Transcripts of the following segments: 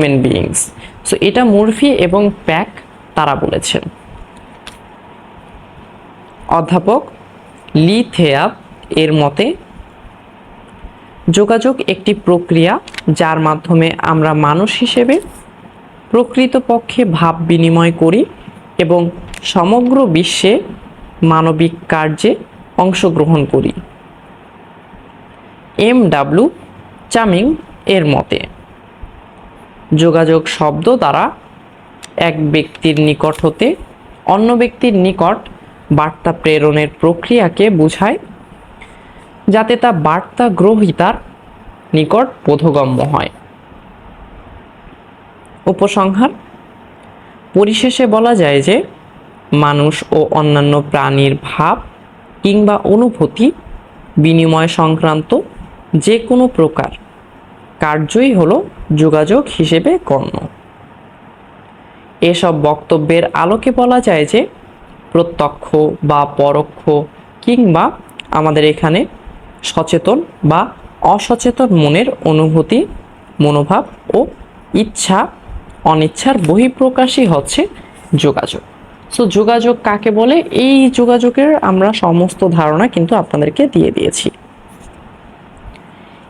Human beings so এটা মুরফি এবং pack তারা বলেছেন। অধ্যাপক লি থেয়াব এর মতে, যোগাযোগ একটি প্রক্রিয়া যার মাধ্যমে আমরা মানুষ হিসেবে প্রকৃতপক্ষে ভাব বিনিময় করি এবং সমগ্র বিশ্বে মানবিক কার্যে অংশগ্রহণ করি। এম ডাব্লু চামিং এর মতে। যোগাযোগ শব্দ দ্বারা এক ব্যক্তির নিকট হতে অন্য ব্যক্তির নিকট বার্তা প্রেরণের প্রক্রিয়াকে বোঝায়, যাতে তা বার্তা গ্রহীতার নিকট বোধগম্য হয়। উপসংহার, পরিশেষে বলা যায় যে মানুষ ও অন্যান্য প্রাণীর ভাব কিংবা অনুভূতি বিনিময় সংক্রান্ত যে কোনো প্রকার কার্যই হলো যোগাযোগ হিসেবে গণ্য। এসব বক্তব্যের আলোকে বলা যায় যে, প্রত্যক্ষ বা পরোক্ষ কিংবা আমাদের এখানে সচেতন বা অসচেতন মনের অনুভূতি, মনোভাব ও ইচ্ছা, অনিচ্ছার বহিঃপ্রকাশই হচ্ছে যোগাযোগ। সো যোগাযোগ কাকে বলে? এই যোগাযোগের আমরা সমস্ত ধারণা কিন্তু আপনাদেরকে দিয়ে দিয়েছি।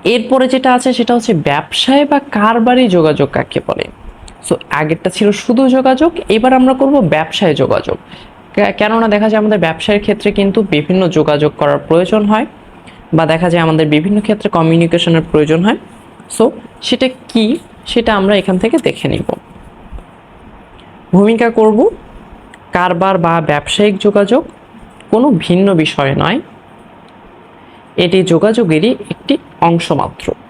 এরপরে যেটা আছে সেটা হচ্ছে ব্যবসায় বা কারবারি যোগাযোগ কাকে বলে? সো আগেরটা ছিল শুধু যোগাযোগ, এবার আমরা করব ব্যবসায় যোগাযোগ। কেননা দেখা যায় আমাদের ব্যবসায়ের ক্ষেত্রে কিন্তু বিভিন্ন যোগাযোগ করার প্রয়োজন হয় বা দেখা যায় আমাদের বিভিন্ন ক্ষেত্রে কমিউনিকেশনের প্রয়োজন হয়। সো সেটা কি সেটা আমরা এখান থেকে দেখে নিব। ভূমিকা করব কারবার বা ব্যবসায়িক যোগাযোগ, কোনো ভিন্ন বিষয় নয়। এটি যোগাযোগেরই একটি অংশমাত্র।